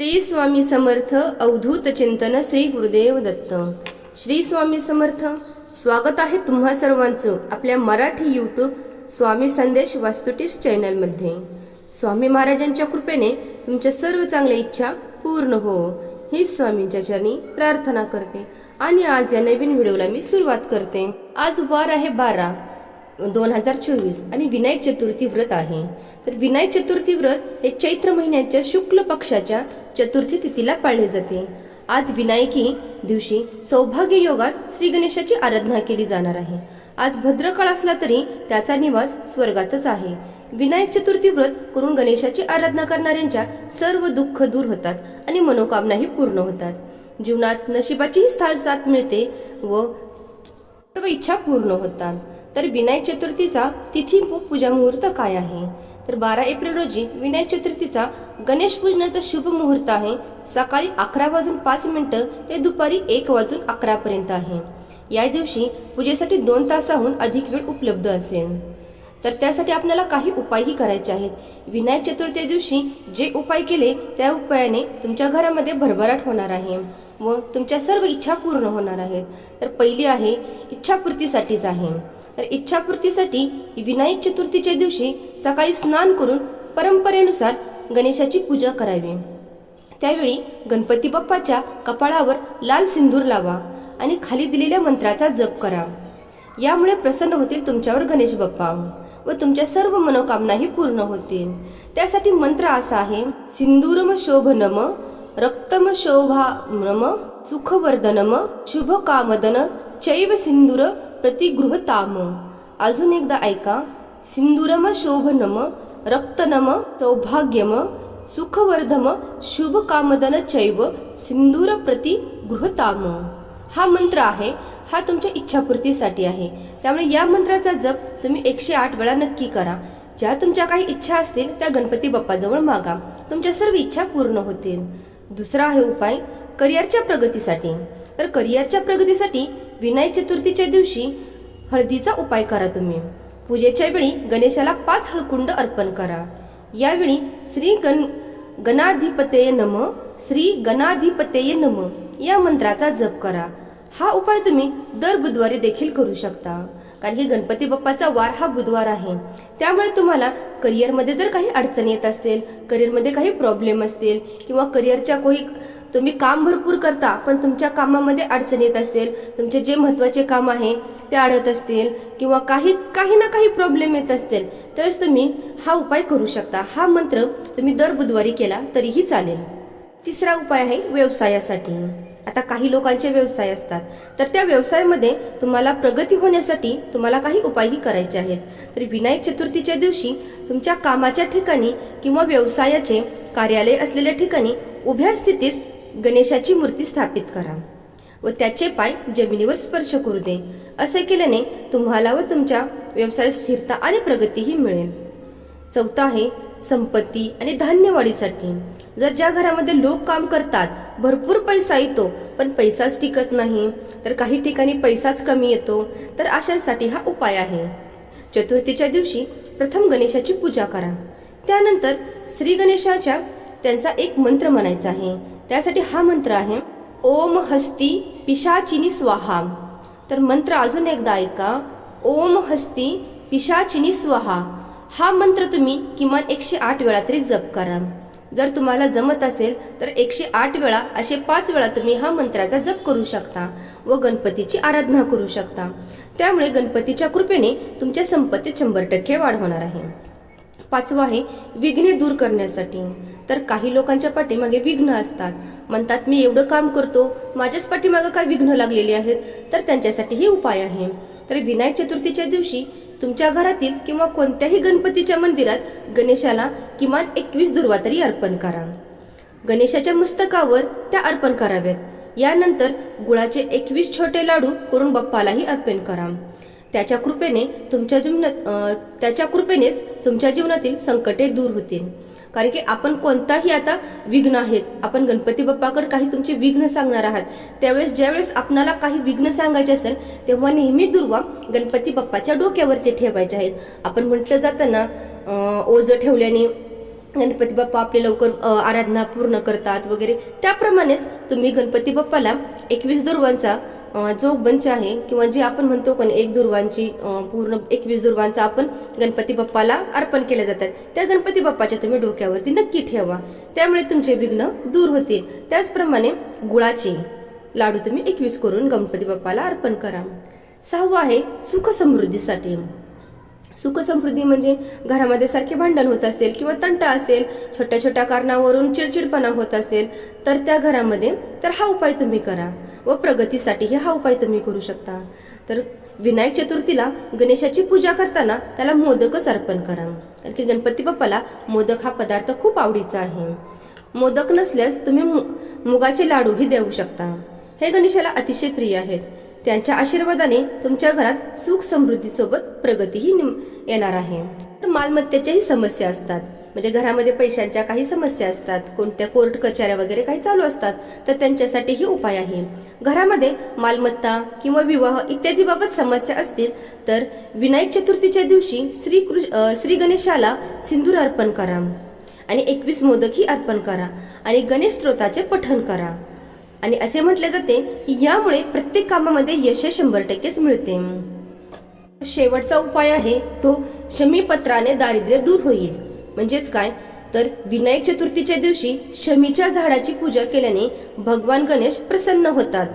श्री स्वामी समर्थ अवधूत चिंतन श्री गुरुदेव दत्त. श्री स्वामी समर्थ स्वागत आहे तुम्हा सर्वांचं आपल्या मराठी यूट्यूब स्वामी संदेश वास्तुटिप्स चॅनलमध्ये स्वामी महाराजांच्या कृपेने तुमच्या सर्व चांगल्या इच्छा पूर्ण हो. ही स्वामींच्या चरणी प्रार्थना करते आणि आज या नवीन व्हिडिओला मी सुरुवात करते. आज वार आहे बारा दोन हजार चोवीस आणि विनायक चतुर्थी व्रत आहे. तर विनायक चतुर्थी व्रत हे चैत्र महिन्याच्या शुक्ल पक्षाच्या चतुर्थी तिथीला पाळले जाते. आज विनायकी दिवशी सौभाग्य योगात श्री गणेशाची आराधना केली जाणार आहे. आज भद्रकाळ असला तरी त्याचा निवास स्वर्गातच आहे. विनायक चतुर्थी व्रत करून गणेशाची आराधना करणाऱ्यांच्या सर्व दुःख दूर होतात आणि मनोकामनाही पूर्ण होतात. जीवनात नशिबाचीही स्थान साथ मिळते व सर्व इच्छा पूर्ण होतात. तर विनायक चतुर्थीचा तिथी पूजा मुहूर्त काय आहे? तर बारा एप्रिल रोजी विनायक चतुर्थीचा गणेश पूजनाचा शुभ मुहूर्त आहे. सकाळी अकरा वाजून पाच मिनिटं ते दुपारी एक वाजून अकरा पर्यंत आहे. या दिवशी पूजेसाठी दोन तासाहून अधिक वेळ उपलब्ध असेल. तर त्यासाठी आपल्याला काही उपायही करायचे आहेत. विनायक चतुर्थी दिवशी जे उपाय केले त्या उपायाने तुमच्या घरामध्ये भरभराट होणार आहे व तुमच्या सर्व इच्छा पूर्ण होणार आहेत. तर पहिली आहे इच्छापूर्तीसाठीच आहे. तर इच्छापूर्तीसाठी विनायक चतुर्थीच्या दिवशी सकाळी स्नान करून परंपरेनुसार गणेशाची पूजा करावी. त्यावेळी गणपती बाप्पाच्या कपाळावर लाल सिंदूर लावा आणि खाली दिलेल्या मंत्राचा जप करा. यामुळे प्रसन्न होतील तुमच्यावर गणेश बाप्पा व तुमच्या सर्व मनोकामनाही पूर्ण होतील. त्यासाठी मंत्र असा आहे सिंदूरम शोभनम रक्तम शोभा नम सुखवर्धनम शुभ कामदन चैव सिंदूर प्रतिगृहताम। अजून एकदा ऐका. सिंदूरम शोभनम रक्तनम सौभाग्यम सुखवर्धम शुभकामदन चैव सिंदूर प्रति गृहताम हा मंत्र आहे. हा तुमच्या इच्छापूर्तीसाठी आहे. त्यामुळे या मंत्राचा जप तुम्ही एकशे आठ वेळा नक्की करा. ज्या तुमच्या काही इच्छा असतील त्या गणपती बाप्पाजवळ मागा. तुमच्या सर्व इच्छा पूर्ण होतील. दुसरा आहे उपाय करिअरच्या प्रगतीसाठी. तर करिअरच्या प्रगतीसाठी विनायक चतुर्थीच्या दिवशी हळदीचा उपाय करा तुम्ही. पूजेच्या वेळी गणेशाला पाच हळकुंड अर्पण करा. यावेळी श्री गण गणाधिपतेय नम श्री गणाधिपतेय नम या मंत्राचा जप करा. हा उपाय तुम्ही दर बुधवारी देखील करू शकता. कारण की गणपती बाप्पाचा वार हा बुधवार आहे. त्यामुळे तुम्हाला करिअरमध्ये जर काही अडचणी येत असतील करिअरमध्ये काही प्रॉब्लेम असतील किंवा करिअरच्या काही तुम्ही काम भरपूर करता पण तुमच्या कामामध्ये अडचण येत असतील. तुमचे जे महत्त्वाचे काम आहे ते अडत असतील किंवा काही काही ना काही प्रॉब्लेम येत असतील. त्यावेळेस तुम्ही हा उपाय करू शकता. हा मंत्र तुम्ही दर बुधवारी केला तरीही चालेल. तिसरा उपाय आहे व्यवसायासाठी. आता काही लोकांचे व्यवसाय असतात. तर त्या व्यवसायामध्ये तुम्हाला प्रगती होण्यासाठी तुम्हाला काही उपायही करायचे आहेत. तर विनायक चतुर्थीच्या दिवशी तुमच्या कामाच्या ठिकाणी किंवा व्यवसायाचे कार्यालय असलेल्या ठिकाणी उभ्या स्थितीत गणेशाची मूर्ती स्थापित करा व त्याचे पाय जमिनीवर स्पर्श करू दे. असे केल्याने तुम्हाला व तुमच्या व्यवसायात स्थिरता आणि प्रगतीही मिळेल. चौथा आहे संपत्ती आणि धान्यवाढीसाठी. जर ज्या घरामध्ये लोक काम करतात भरपूर पैसा येतो पण पैसाच टिकत नाही तर काही ठिकाणी पैसाच कमी येतो तर अशांसाठी हा उपाय आहे. चतुर्थीच्या दिवशी प्रथम गणेशाची पूजा करा. त्यानंतर श्री गणेशाच्या त्यांचा एक मंत्र म्हणायचा आहे. त्यासाठी हा मंत्र आहे ओम हस्ती पिशाचिनी स्वाहा. तर मंत्र अजून एकदा ऐका ओम हस्ती पिशाचिनी स्वाहा. हा मंत्र तुम्ही किमान एकशे आठ वेळा तरी जप करा. जर तुम्हाला जमत असेल तर एकशे आठ वेळा असे पाच वेळा तुम्ही हा मंत्राचा जप करू शकता व गणपतीची आराधना करू शकता. त्यामुळे गणपतीच्या कृपेने तुमच्या संपत्तीत शंभर टक्के वाढ होणार आहे. पाचवं आहे विघ्ने दूर करण्यासाठी. तर काही लोकांच्या पाठीमागे विघ्न असतात. म्हणतात मी एवढं काम करतो माझ्याच पाठीमागं काय विघ्न लागलेले आहेत? तर त्यांच्यासाठी हे उपाय आहे. तर विनायक चतुर्थीच्या दिवशी तुमच्या घरातील किंवा कोणत्याही गणपतीच्या मंदिरात गणेशाला किमान एकवीस दुर्वा तरी अर्पण करा. गणेशाच्या मस्तकावर त्या अर्पण कराव्यात. यानंतर गुळाचे एकवीस छोटे लाडू करून बाप्पालाही अर्पण करा. त्याच्या कृपेने तुमच्या जीवनात त्याच्या कृपेनेच तुमच्या जीवनातील संकटे दूर होतील. कारण की आपण कोणताही आता विघ्न आहेत आपण गणपती बाप्पाकडे काही तुमचे विघ्न सांगणार आहात त्यावेळेस ज्यावेळेस आपणाला काही विघ्न सांगायचे असेल तेव्हा नेहमी दुर्वा गणपती बाप्पाच्या डोक्यावरती ठेवायचे आहेत. आपण म्हटलं जातं ना ओझं ठेवल्याने गणपती बाप्पा आपले लवकर आराधना पूर्ण करतात वगैरे. त्याप्रमाणेच तुम्ही गणपती बाप्पाला एकवीस दुर्वांचा जो बंच आहे किंवा जे आपण म्हणतो पण एक दुर्वांची पूर्ण एकवीस दुर्वांचा आपण गणपती बाप्पाला अर्पण केल्या जातात. त्या गणपती बाप्पाच्या तुम्ही डोक्यावरती नक्की ठेवा. त्यामुळे तुमचे विघ्न दूर होतील. त्याचप्रमाणे गुळाचे लाडू तुम्ही एकवीस करून गणपती बाप्पाला अर्पण करा. सहावं आहे सुख समृद्धीसाठी. सुख समृद्धी म्हणजे घरामध्ये सारखे भांडण होत असेल किंवा तंटा असेल छोट्या छोट्या कारणावरून चिडचिडपणा होत असेल तर त्या घरामध्ये तर हा उपाय तुम्ही करा व प्रगतीसाठीही हा उपाय तुम्ही करू शकता. तर विनायक चतुर्थीला गणेशाची पूजा करताना त्याला मोदकच अर्पण करा. कारण की गणपती बाप्पाला मोदक हा पदार्थ खूप आवडीचा आहे. मोदक नसल्यास तुम्ही मु- मुगाचे लाडूही देऊ शकता. हे गणेशाला अतिशय प्रिय आहेत. त्यांच्या आशीर्वादाने तुमच्या घरात सुख समृद्धीसोबत प्रगतीही निम- येणार आहे. तर मालमत्तेच्याही समस्या असतात. म्हणजे घरामध्ये पैशांच्या काही समस्या असतात. कोणत्या कोर्ट कचऱ्या वगैरे काही चालू असतात तर त्यांच्यासाठीही उपाय आहे. घरामध्ये मालमत्ता किंवा विवाह इत्यादी बाबत समस्या असतील तर विनायक चतुर्थीच्या दिवशी श्री कृ- श्री गणेशाला सिंदूर अर्पण करा. आणि एकवीस मोदकही अर्पण करा. आणि गणेश स्त्रोताचे पठण करा. आणि असे म्हटले जाते की यामुळे प्रत्येक कामामध्ये यश शंभर टक्केच मिळते. शेवटचा उपाय आहे तो शमीपत्राने दारिद्र्य दूर होईल. म्हणजेच काय? तर विनायक चतुर्थीच्या दिवशी शमीच्या झाडाची पूजा केल्याने भगवान गणेश प्रसन्न होतात.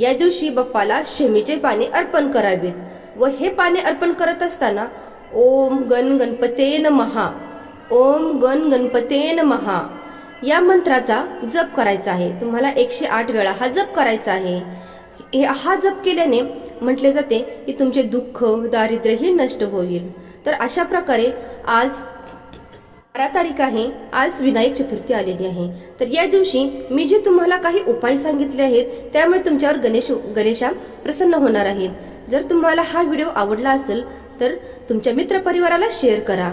या दिवशी बाप्पाला शमीचे पाने अर्पण करावेत व हे पाने अर्पण करत असताना ओम गण गणपते नमहा ओम गण गणपते नमहा या मंत्राचा जप करायचा आहे. तुम्हाला एकशे आठ वेळा हा जप करायचा आहे. हे हा जप केल्याने म्हटले जाते की तुमचे दुःख दारिद्र्य हे नष्ट होईल. तर अशा प्रकारे आज बारा तारीख आहे. आज विनायक चतुर्थी आलेली आहे. तर या दिवशी मी जे तुम्हाला काही उपाय सांगितले आहेत त्यामुळे तुमच्यावर गणेश गणेशा प्रसन्न होणार आहेत. जर तुम्हाला हा व्हिडिओ आवडला असेल तर तुमच्या मित्रपरिवाराला शेअर करा.